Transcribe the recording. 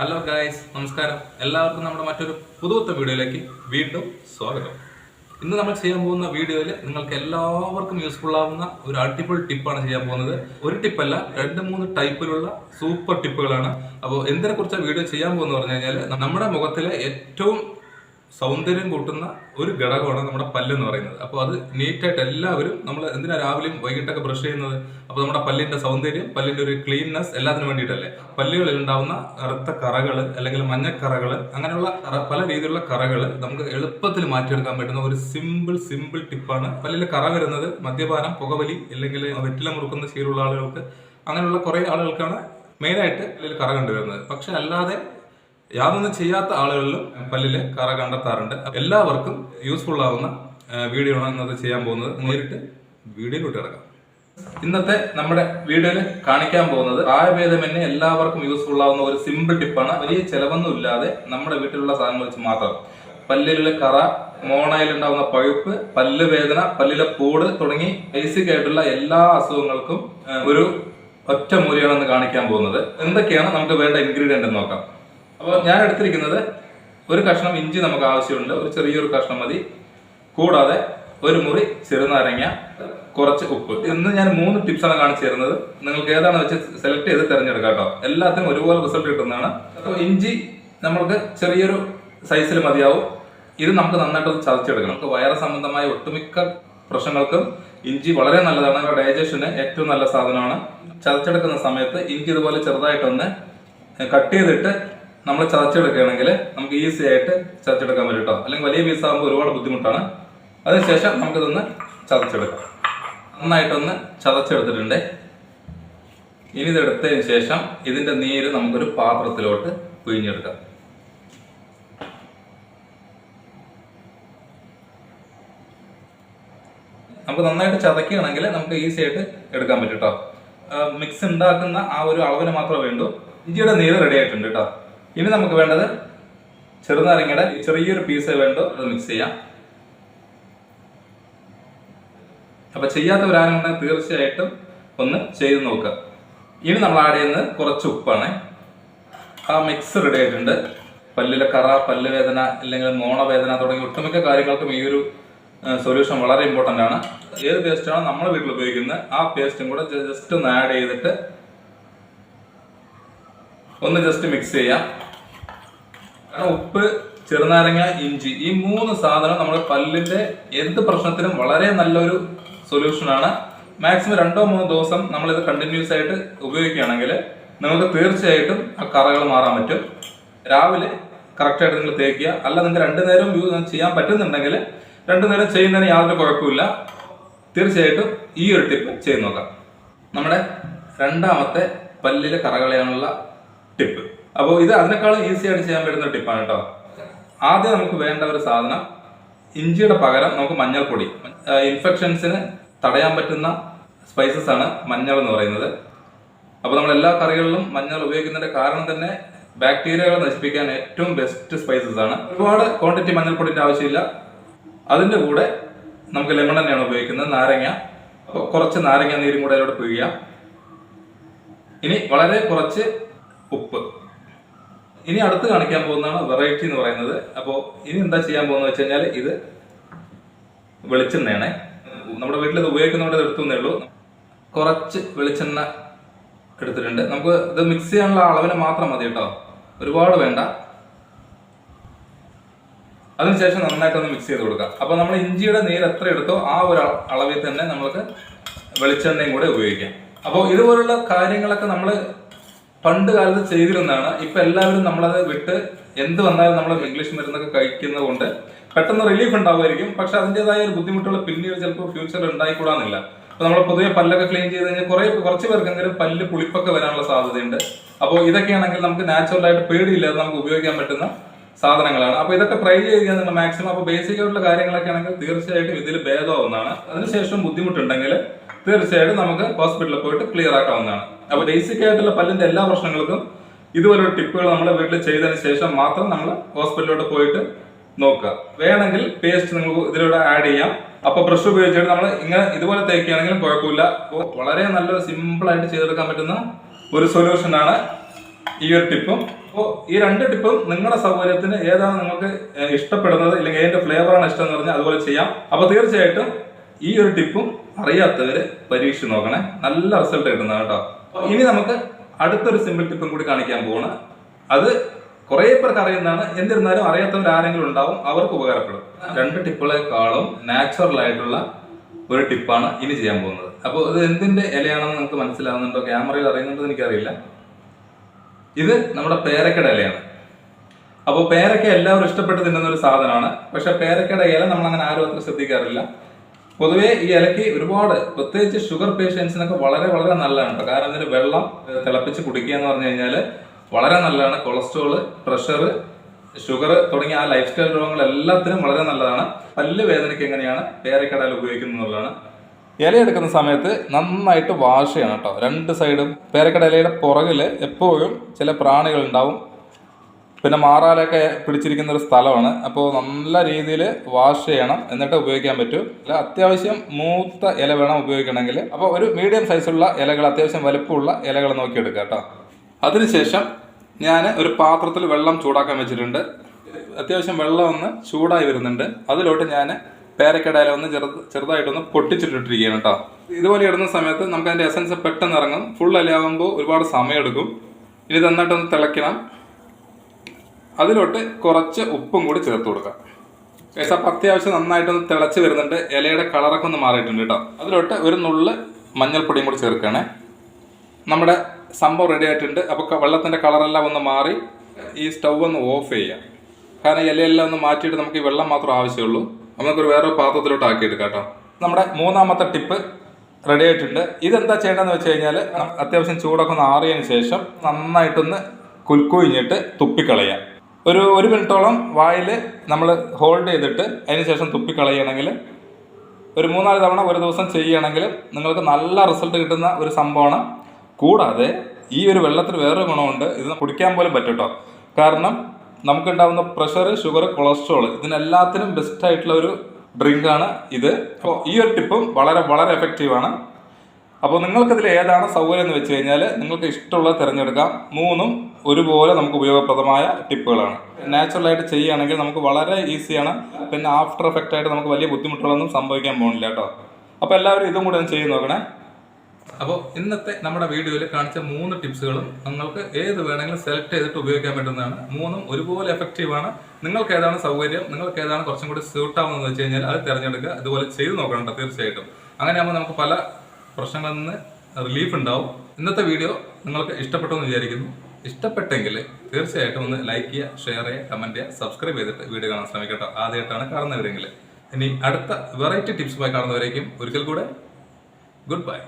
Hello guys നമസ്കാരം. എല്ലാവർക്കും നമ്മുടെ മറ്റൊരു പുതുവത്ത വീഡിയോയിലേക്ക് വീണ്ടും സ്വാഗതം. ഇന്ന് നമ്മൾ ചെയ്യാൻ പോകുന്ന വീഡിയോയിൽ നിങ്ങൾക്ക് എല്ലാവർക്കും യൂസ്ഫുൾ ആവുന്ന ഒരു അടിപൊളി ടിപ്പാണ് ചെയ്യാൻ പോകുന്നത്. ഒരു ടിപ്പല്ല രണ്ട് മൂന്ന് ടൈപ്പിലുള്ള സൂപ്പർ ടിപ്പുകളാണ് അപ്പോൾ എന്തിനെ വീഡിയോ ചെയ്യാൻ പോകുന്നത് പറഞ്ഞു കഴിഞ്ഞാൽ നമ്മുടെ മുഖത്തിലെ ഏറ്റവും സൗന്ദര്യം കൂട്ടുന്ന ഒരു ഘടകമാണ് നമ്മുടെ പല്ലെന്ന് പറയുന്നത്. അപ്പോൾ അത് നീറ്റായിട്ട് എല്ലാവരും നമ്മൾ എന്തിനാ രാവിലെയും വൈകിട്ടൊക്കെ ബ്രഷ് ചെയ്യുന്നത്? അപ്പോൾ നമ്മുടെ പല്ലിന്റെ സൗന്ദര്യം പല്ലിന്റെ ഒരു ക്ലീൻനെസ് എല്ലാത്തിനും വേണ്ടിയിട്ടല്ലേ? പല്ലുകളിൽ ഉണ്ടാവുന്ന കറുത്ത കറകൾ അല്ലെങ്കിൽ മഞ്ഞക്കറകൾ അങ്ങനെയുള്ള പല രീതിയിലുള്ള കറകൾ നമുക്ക് എളുപ്പത്തിൽ മാറ്റിയെടുക്കാൻ പറ്റുന്ന ഒരു സിമ്പിൾ സിമ്പിൾ ടിപ്പാണ് പല്ലിൽ കറ വരുന്നത് മദ്യപാനം പുകവലി അല്ലെങ്കിൽ വെറ്റില മുറുക്കുന്ന ശീലമുള്ള ആളുകൾക്ക് അങ്ങനെയുള്ള കുറേ ആളുകൾക്കാണ് മെയിനായിട്ട് പല്ലിൽ കറ കണ്ടുവരുന്നത്. പക്ഷെ അല്ലാതെ യാതൊന്നും ചെയ്യാത്ത ആളുകളിലും പല്ലിൽ കറ കണ്ടെത്താറുണ്ട്. എല്ലാവർക്കും യൂസ്ഫുൾ ആവുന്ന വീഡിയോ ആണ് ഇന്നത്തെ ചെയ്യാൻ പോകുന്നത്. നേരിട്ട് വീഡിയോയിലോട്ട് ഇറക്കാം ഇന്നത്തെ നമ്മുടെ വീഡിയോയിൽ കാണിക്കാൻ പോകുന്നത് പ്രായഭേദമന്യേ എല്ലാവർക്കും യൂസ്ഫുൾ ആവുന്ന ഒരു സിമ്പിൾ ടിപ്പാണ് വലിയ ചെലവൊന്നും ഇല്ലാതെ നമ്മുടെ വീട്ടിലുള്ള സാധനങ്ങൾ വെച്ച് മാത്രം. പല്ലിലെ കറ മോണയിൽ ഉണ്ടാവുന്ന പഴുപ്പ് പല്ല് വേദന പല്ലിലെ പൂട് തുടങ്ങി ബേസിക് ആയിട്ടുള്ള എല്ലാ അസുഖങ്ങൾക്കും ഒരു ഒറ്റ മൂല്യമാണെന്ന് കാണിക്കാൻ പോകുന്നത്. എന്തൊക്കെയാണ് നമുക്ക് വേണ്ട ഇൻഗ്രീഡിയന്റ് നോക്കാം. അപ്പോൾ ഞാൻ എടുത്തിരിക്കുന്നത് ഒരു കഷ്ണം ഇഞ്ചി നമുക്ക് ആവശ്യമുണ്ട്. ഒരു ചെറിയൊരു കഷ്ണം മതി. കൂടാതെ ഒരു മുറി ചെറുനാരങ്ങ കുറച്ച് ഉപ്പ്. ഇന്ന് ഞാൻ മൂന്ന് ടിപ്സാണ് കാണിച്ചു തരുന്നത് നിങ്ങൾക്ക് ഏതാണ് വെച്ച് സെലക്ട് ചെയ്ത് തിരഞ്ഞെടുക്കാം കേട്ടോ. എല്ലാത്തിനും ഒരുപോലെ റിസൾട്ട് കിട്ടുന്നതാണ്. അപ്പോൾ ഇഞ്ചി നമ്മൾക്ക് ചെറിയൊരു സൈസിൽ മതിയാവും. ഇത് നമുക്ക് നന്നായിട്ട് ചതച്ചെടുക്കണം. നമുക്ക് വയറ് സംബന്ധമായ ഒട്ടുമിക്ക പ്രശ്നങ്ങൾക്കും ഇഞ്ചി വളരെ നല്ലതാണ്. ഡൈജഷന് ഏറ്റവും നല്ല സാധനമാണ്. ചതച്ചെടുക്കുന്ന സമയത്ത് ഇഞ്ചി ഇതുപോലെ ചെറുതായിട്ടൊന്ന് കട്ട് ചെയ്തിട്ട് നമ്മൾ ചതച്ചെടുക്കുകയാണെങ്കിൽ നമുക്ക് ഈസി ആയിട്ട് ചതച്ചെടുക്കാൻ പറ്റും അല്ലെങ്കിൽ വലിയ പീസ് ആകുമ്പോൾ ഒരുപാട് ബുദ്ധിമുട്ടാണ്. അതിനുശേഷം നമുക്കിതൊന്ന് ചതച്ചെടുക്കാം. നന്നായിട്ടൊന്ന് ചതച്ചെടുത്തിട്ടുണ്ട്. ഇനി ഇതെടുത്തതിന് ശേഷം ഇതിന്റെ നീര് നമുക്കൊരു പാത്രത്തിലോട്ട് പിഴിഞ്ഞെടുക്കാം. നമുക്ക് നന്നായിട്ട് ചതക്കുകയാണെങ്കിൽ നമുക്ക് ഈസി ആയിട്ട് എടുക്കാൻ പറ്റും കേട്ടോ മിക്സ് ഉണ്ടാക്കുന്ന ആ ഒരു അളവിന് മാത്രമേ വേണ്ടൂ. ഇഞ്ചിയുടെ നീര് റെഡി ആയിട്ടുണ്ട് കേട്ടോ ഇനി നമുക്ക് വേണ്ടത് ചെറുനാരങ്ങയുടെ ചെറിയൊരു പീസ് വേണ്ടോ? അത് മിക്സ് ചെയ്യാം. അപ്പൊ ചെയ്യാത്തവരാണെന്നുണ്ടെങ്കിൽ തീർച്ചയായിട്ടും ഒന്ന് ചെയ്ത് നോക്കുക ഇനി നമ്മൾ ആഡ് ചെയ്യുന്നത് കുറച്ച് ഉപ്പാണ്. ആ മിക്സ് റെഡി ആയിട്ടുണ്ട്. പല്ലിലെ കറ പല്ല് വേദന അല്ലെങ്കിൽ മോണവേദന തുടങ്ങിയ ഒട്ടുമിക്ക കാര്യങ്ങൾക്കും ഈ ഒരു സൊല്യൂഷൻ വളരെ ഇമ്പോർട്ടന്റ് ആണ്. ഏത് പേസ്റ്റാണോ നമ്മൾ വീട്ടിൽ ഉപയോഗിക്കുന്നത് ആ പേസ്റ്റും കൂടെ ജസ്റ്റ് ഒന്ന് ആഡ് ചെയ്തിട്ട് ഒന്ന് ജസ്റ്റ് മിക്സ് ചെയ്യാം. ഉപ്പ് ചെറുനാരങ്ങ ഇഞ്ചി ഈ മൂന്ന് സാധനം നമ്മുടെ പല്ലിന്റെ എന്ത് പ്രശ്നത്തിനും വളരെ നല്ലൊരു സൊല്യൂഷനാണ് മാക്സിമം രണ്ടോ മൂന്നോ ദിവസം നമ്മൾ ഇത് കണ്ടിന്യൂസ് ആയിട്ട് ഉപയോഗിക്കുകയാണെങ്കിൽ നിങ്ങൾക്ക് തീർച്ചയായിട്ടും ആ കറകൾ മാറാൻ പറ്റും. രാവിലെ കറക്റ്റായിട്ട് നിങ്ങൾ തേക്കുക. അല്ല നിങ്ങൾക്ക് രണ്ടു നേരം ചെയ്യാൻ പറ്റുന്നുണ്ടെങ്കിൽ രണ്ടു നേരം ചെയ്യുന്നതിന് യാതൊരു കുഴപ്പമില്ല തീർച്ചയായിട്ടും ഈ ഒരു ടിപ്പ് ചെയ്ത് നോക്കാം. നമ്മുടെ രണ്ടാമത്തെ പല്ലിലെ കറകളയാനുള്ള ടിപ്പ് അപ്പോൾ ഇത് അതിനേക്കാളും ഈസി ആയിട്ട് ചെയ്യാൻ പറ്റുന്ന ടിപ്പാണ് കേട്ടോ ആദ്യം നമുക്ക് വേണ്ട ഒരു സാധനം ഇഞ്ചിയുടെ പകരം നമുക്ക് മഞ്ഞൾപ്പൊടി. ഇൻഫെക്ഷൻസിന് തടയാൻ പറ്റുന്ന സ്പൈസസ് ആണ് മഞ്ഞൾ എന്ന് പറയുന്നത്. അപ്പോൾ നമ്മൾ എല്ലാ കറികളിലും മഞ്ഞൾ ഉപയോഗിക്കുന്നതിന്റെ കാരണം തന്നെ ബാക്ടീരിയകളെ നശിപ്പിക്കാൻ ഏറ്റവും ബെസ്റ്റ് സ്പൈസസ് ആണ്. ഒരുപാട് ക്വാണ്ടിറ്റി മഞ്ഞൾപ്പൊടിന്റെ ആവശ്യമില്ല. അതിന്റെ കൂടെ നമുക്ക് ലെമൺ തന്നെയാണ് ഉപയോഗിക്കുന്നത് നാരങ്ങ. കുറച്ച് നാരങ്ങ നീരും കൂടെ അതിലൂടെ പിഴിയാം ഇനി വളരെ കുറച്ച് ഉപ്പ്. ഇനി അടുത്ത് കാണിക്കാൻ പോകുന്നതാണ് വെറൈറ്റി എന്ന് പറയുന്നത്. അപ്പോൾ ഇനി എന്താ ചെയ്യാൻ പോകുന്നത് വെച്ച് കഴിഞ്ഞാൽ ഇത് വെളിച്ചെണ്ണയാണ്. നമ്മുടെ വീട്ടിൽ ഇത് ഉപയോഗിക്കുന്നവരുടെ എടുത്തുന്നേ ഉള്ളൂ. കുറച്ച് വെളിച്ചെണ്ണ എടുത്തിട്ടുണ്ട്. നമുക്ക് ഇത് മിക്സ് ചെയ്യാനുള്ള അളവിന് മാത്രം മതി കേട്ടോ. ഒരുപാട് വേണ്ട. അതിനുശേഷം നന്നായിട്ടൊന്ന് മിക്സ് ചെയ്ത് കൊടുക്കാം. അപ്പോൾ നമ്മൾ ഇഞ്ചിയുടെ നീര് എത്ര എടുത്തോ ആ ഒരു അള- അളവിൽ തന്നെ നമുക്ക് വെളിച്ചെണ്ണയും കൂടെ ഉപയോഗിക്കാം. അപ്പോൾ ഇതുപോലുള്ള കാര്യങ്ങളൊക്കെ നമ്മൾ പണ്ട് കാലത്ത് ചെയ്തിരുന്നതാണ്. ഇപ്പൊ എല്ലാവരും നമ്മളത് വിട്ട് എന്ത് വന്നാലും നമ്മൾ ഇംഗ്ലീഷ് മരുന്നൊക്കെ കഴിക്കുന്നത് കൊണ്ട് പെട്ടെന്ന് റിലീഫ് ഉണ്ടാവുമായിരിക്കും. പക്ഷെ അതിന്റെതായ ഒരു ബുദ്ധിമുട്ടുള്ള പിന്നീട് ചിലപ്പോൾ ഫ്യൂച്ചറിൽ ഉണ്ടായിക്കൂടാന്നില്ല. അപ്പൊ നമ്മൾ പൊതുവെ പല്ലൊക്കെ ക്ലീൻ ചെയ്ത് കഴിഞ്ഞാൽ കുറെ കുറച്ച് പേർക്കെങ്കിലും പല്ല് പുളിപ്പൊക്കെ വരാനുള്ള സാധ്യതയുണ്ട്. അപ്പോൾ ഇതൊക്കെയാണെങ്കിൽ നമുക്ക് നാച്ചുറലായിട്ട് പേടിയില്ലാതെ നമുക്ക് ഉപയോഗിക്കാൻ പറ്റുന്ന സാധനങ്ങളാണ്. അപ്പൊ ഇതൊക്കെ ട്രൈ ചെയ്യുക നിങ്ങൾ മാക്സിമം അപ്പൊ ബേസിക് ആയിട്ടുള്ള കാര്യങ്ങളൊക്കെ ആണെങ്കിൽ തീർച്ചയായിട്ടും ഇതിൽ ഭേദമാവുന്നതാണ്. അതിനുശേഷം ബുദ്ധിമുട്ടുണ്ടെങ്കിൽ തീർച്ചയായിട്ടും നമുക്ക് ഹോസ്പിറ്റലിൽ പോയിട്ട് ക്ലിയർ ആക്കാവുന്നതാണ്. അപ്പൊ ബേസിക് ആയിട്ടുള്ള പല്ലിന്റെ എല്ലാ പ്രശ്നങ്ങൾക്കും ഇതുപോലുള്ള ടിപ്പുകൾ നമ്മുടെ വീട്ടിൽ ചെയ്തതിന് ശേഷം മാത്രം നമ്മൾ ഹോസ്പിറ്റലിലോട്ട് പോയിട്ട് നോക്കുക. വേണമെങ്കിൽ പേസ്റ്റ് നിങ്ങൾക്ക് ഇതിലൂടെ ആഡ് ചെയ്യാം. അപ്പൊ ബ്രഷ് ഉപയോഗിച്ചിട്ട് നമ്മൾ ഇങ്ങനെ ഇതുപോലെ തേക്കുകയാണെങ്കിലും കുഴപ്പമില്ല. അപ്പോൾ വളരെ നല്ല സിമ്പിൾ ആയിട്ട് ചെയ്തെടുക്കാൻ പറ്റുന്ന ഒരു സൊല്യൂഷൻ ആണ് ഈ ഒരു ടിപ്പും അപ്പോൾ ഈ രണ്ട് ടിപ്പും നിങ്ങളുടെ സൗകര്യത്തിന് ഏതാണ് നിങ്ങൾക്ക് ഇഷ്ടപ്പെടുന്നത്? ഇല്ലെങ്കിൽ ഏതിന്റെ ഫ്ലേവറാണ് ഇഷ്ടം എന്ന് പറഞ്ഞാൽ അതുപോലെ ചെയ്യാം. അപ്പൊ തീർച്ചയായിട്ടും ഈ ഒരു ടിപ്പും അറിയാത്തവര് പരീക്ഷിച്ച് നോക്കണേ. നല്ല റിസൾട്ട് കിട്ടുന്നതാണ് കേട്ടോ. അപ്പൊ ഇനി നമുക്ക് അടുത്തൊരു സിമ്പിൾ ടിപ്പും കൂടി കാണിക്കാൻ പോവാണ്. അത് കുറെ പേർക്ക് അറിയുന്നതാണ്. എന്നിരുന്നാലും അറിയാത്തവർ ആരെങ്കിലും ഉണ്ടാവും അവർക്ക് ഉപകാരപ്പെടും. രണ്ട് ടിപ്പുകളെക്കാളും നാച്ചുറൽ ആയിട്ടുള്ള ഒരു ടിപ്പാണ് ഇനി ചെയ്യാൻ പോകുന്നത്. അപ്പോൾ ഇത് എന്തിന്റെ ഇലയാണെന്ന് നമുക്ക് മനസ്സിലാവുന്നുണ്ടോ? ക്യാമറയിൽ അറിയുന്നുണ്ടോ എനിക്കറിയില്ല. ഇത് നമ്മുടെ പേരക്കട ഇലയാണ്. അപ്പോൾ പേരക്ക എല്ലാവരും ഇഷ്ടപ്പെട്ട് തിന്നുന്ന ഒരു സാധനമാണ്. പക്ഷെ പേരക്കട ഇല നമ്മൾ അങ്ങനെ ആരും അത്ര ശ്രദ്ധിക്കാറില്ല. പൊതുവേ ഈ ഇലക്കി ഒരുപാട് പ്രത്യേകിച്ച് ഷുഗർ പേഷ്യൻസിനൊക്കെ വളരെ വളരെ നല്ലതാണ് കേട്ടോ കാരണം ഇതിന് വെള്ളം തിളപ്പിച്ച് കുടിക്കുക എന്ന് പറഞ്ഞു കഴിഞ്ഞാൽ വളരെ നല്ലതാണ്. കൊളസ്ട്രോൾ പ്രഷർ ഷുഗർ തുടങ്ങിയ ആ ലൈഫ് സ്റ്റൈൽ രോഗങ്ങൾ എല്ലാത്തിനും വളരെ നല്ലതാണ്. പല്ല് വേദനയ്ക്ക് എങ്ങനെയാണ് പേരക്കടയിൽ ഉപയോഗിക്കുന്നത് എന്നുള്ളതാണ്. ഇല എടുക്കുന്ന സമയത്ത് നന്നായിട്ട് വാഷ് ചെയ്യണം കേട്ടോ രണ്ട് സൈഡും പേരക്കട ഇലയുടെ പുറകിൽ എപ്പോഴും ചില പ്രാണികൾ ഉണ്ടാവും പിന്നെ മാറാലൊക്കെ പിടിച്ചിരിക്കുന്ന ഒരു സ്ഥലമാണ്. അപ്പോൾ നല്ല രീതിയിൽ വാഷ് ചെയ്യണം. എന്നിട്ട് ഉപയോഗിക്കാൻ പറ്റും. അല്ല അത്യാവശ്യം മൂത്ത ഇല വേണം ഉപയോഗിക്കണമെങ്കിൽ. അപ്പോൾ ഒരു മീഡിയം സൈസുള്ള ഇലകൾ അത്യാവശ്യം വലുപ്പമുള്ള ഇലകൾ നോക്കിയെടുക്കുക കേട്ടോ. അതിനുശേഷം ഞാൻ ഒരു പാത്രത്തിൽ വെള്ളം ചൂടാക്കാൻ വെച്ചിട്ടുണ്ട്. അത്യാവശ്യം വെള്ളം ഒന്ന് ചൂടായി വരുന്നുണ്ട്. അതിലോട്ട് ഞാൻ പേരക്കടയില ഒന്ന് ചെറുത് ചെറുതായിട്ടൊന്ന് പൊട്ടിച്ചിട്ടിട്ടിരിക്കുകയാണ് കേട്ടോ. ഇതുപോലെ ഇടുന്ന സമയത്ത് നമുക്ക് അതിന്റെ എസൻസ് പെട്ടെന്ന് ഇറങ്ങും. ഫുൾ ഇലയാകുമ്പോൾ ഒരുപാട് സമയമെടുക്കും. ഇനി നന്നായിട്ടൊന്ന് തിളയ്ക്കണം. അതിലോട്ട് കുറച്ച് ഉപ്പും കൂടി ചേർത്ത് കൊടുക്കുക കേസ് അത്യാവശ്യം നന്നായിട്ടൊന്ന് തിളച്ച് വരുന്നുണ്ട്. ഇലയുടെ കളറൊക്കെ ഒന്ന് മാറിയിട്ടുണ്ട് കേട്ടോ. അതിലോട്ട് ഒരു നുള്ള് മഞ്ഞൾപ്പൊടിയും കൂടി ചേർക്കണേ നമ്മുടെ സംഭവം റെഡി ആയിട്ടുണ്ട്. അപ്പോൾ വെള്ളത്തിന്റെ കളറെല്ലാം ഒന്ന് മാറി ഈ സ്റ്റൗ ഒന്ന് ഓഫ് ചെയ്യാം. കാരണം ഇലയെല്ലാം ഒന്ന് മാറ്റിയിട്ട് നമുക്ക് ഈ വെള്ളം മാത്രം ആവശ്യമുള്ളൂ. നമുക്കൊരു വേറെ പാത്രത്തിലോട്ട് ആക്കിയെടുക്കാം കേട്ടോ. നമ്മുടെ മൂന്നാമത്തെ ടിപ്പ് റെഡി ആയിട്ടുണ്ട്. ഇതെന്താ ചെയ്യേണ്ടതെന്ന് വെച്ച് കഴിഞ്ഞാൽ അത്യാവശ്യം ചൂടൊക്കെ ഒന്ന് ആറിയതിന് ശേഷം നന്നായിട്ടൊന്ന് കുൽക്കുഴിഞ്ഞിട്ട് തുപ്പിക്കളയാം. ഒരു ഒരു മിനിറ്റോളം വായിൽ നമ്മൾ ഹോൾഡ് ചെയ്തിട്ട് അതിന് ശേഷം തുപ്പിക്കളയണമെങ്കിൽ ഒരു മൂന്നാൽ തവണ ഒരു ദിവസം ചെയ്യുകയാണെങ്കിൽ നിങ്ങൾക്ക് നല്ല റിസൾട്ട് കിട്ടുന്ന ഒരു സംഭവമാണ്. കൂടാതെ ഈ ഒരു വെള്ളത്തിന് വേറൊരു ഗുണമുണ്ട്. ഇത് കുടിക്കാൻ പോലും പറ്റും കേട്ടോ കാരണം നമുക്കുണ്ടാകുന്ന പ്രഷർ ഷുഗർ കൊളസ്ട്രോൾ ഇതിനെല്ലാത്തിനും ബെസ്റ്റ് ആയിട്ടുള്ള ഒരു ഡ്രിങ്കാണ് ഇത്. അപ്പോൾ ഈ ഒരു ടിപ്പും വളരെ വളരെ എഫക്റ്റീവാണ് അപ്പോൾ നിങ്ങൾക്കിതിൽ ഏതാണ് സൗകര്യം എന്ന് വെച്ച് കഴിഞ്ഞാൽ നിങ്ങൾക്ക് ഇഷ്ടമുള്ള തിരഞ്ഞെടുക്കാം. മൂന്നും ഒരുപോലെ നമുക്ക് ഉപയോഗപ്രദമായ ടിപ്പുകളാണ്. നാച്ചുറലായിട്ട് ചെയ്യുകയാണെങ്കിൽ നമുക്ക് വളരെ ഈസിയാണ്. പിന്നെ ആഫ്റ്റർ എഫക്റ്റ് ആയിട്ട് നമുക്ക് വലിയ ബുദ്ധിമുട്ടുകളൊന്നും സംഭവിക്കാൻ പോകുന്നില്ല കേട്ടോ. അപ്പോൾ എല്ലാവരും ഇതും കൂടെ ഒന്ന് ചെയ്ത് നോക്കണേ. അപ്പോൾ ഇന്നത്തെ നമ്മുടെ വീഡിയോയിൽ കാണിച്ച മൂന്ന് ടിപ്സുകളും നിങ്ങൾക്ക് ഏത് വേണമെങ്കിലും സെലക്ട് ചെയ്തിട്ട് ഉപയോഗിക്കാൻ പറ്റുന്നതാണ്. മൂന്നും ഒരുപോലെ എഫക്റ്റീവാണ് നിങ്ങൾക്ക് ഏതാണ് സൗകര്യം? നിങ്ങൾക്ക് ഏതാണ് കുറച്ചും കൂടി സ്യൂട്ടാവുന്നതെന്ന് വെച്ച് കഴിഞ്ഞാൽ അത് തിരഞ്ഞെടുക്കുക. അതുപോലെ ചെയ്ത് നോക്കണം തീർച്ചയായിട്ടും. അങ്ങനെയാകുമ്പോൾ നമുക്ക് പല പ്രശ്നങ്ങളിൽ നിന്ന് റിലീഫ് ഉണ്ടാവും. ഇന്നത്തെ വീഡിയോ നിങ്ങൾക്ക് ഇഷ്ടപ്പെട്ടു എന്ന് വിചാരിക്കുന്നു. ഇഷ്ടപ്പെട്ടെങ്കിൽ തീർച്ചയായിട്ടും ഒന്ന് ലൈക്ക് ചെയ്യുക ഷെയർ ചെയ്യുക കമന്റ് ചെയ്യുക സബ്സ്ക്രൈബ് ചെയ്തിട്ട് വീഡിയോ കാണാൻ ശ്രമിക്കട്ടോ. ആദ്യമായിട്ടാണ് കാണുന്നവരെങ്കിൽ. ഇനി അടുത്ത വെറൈറ്റി ടിപ്സുമായി കാണുന്നവരേക്കും ഒരിക്കൽ കൂടെ ഗുഡ് ബൈ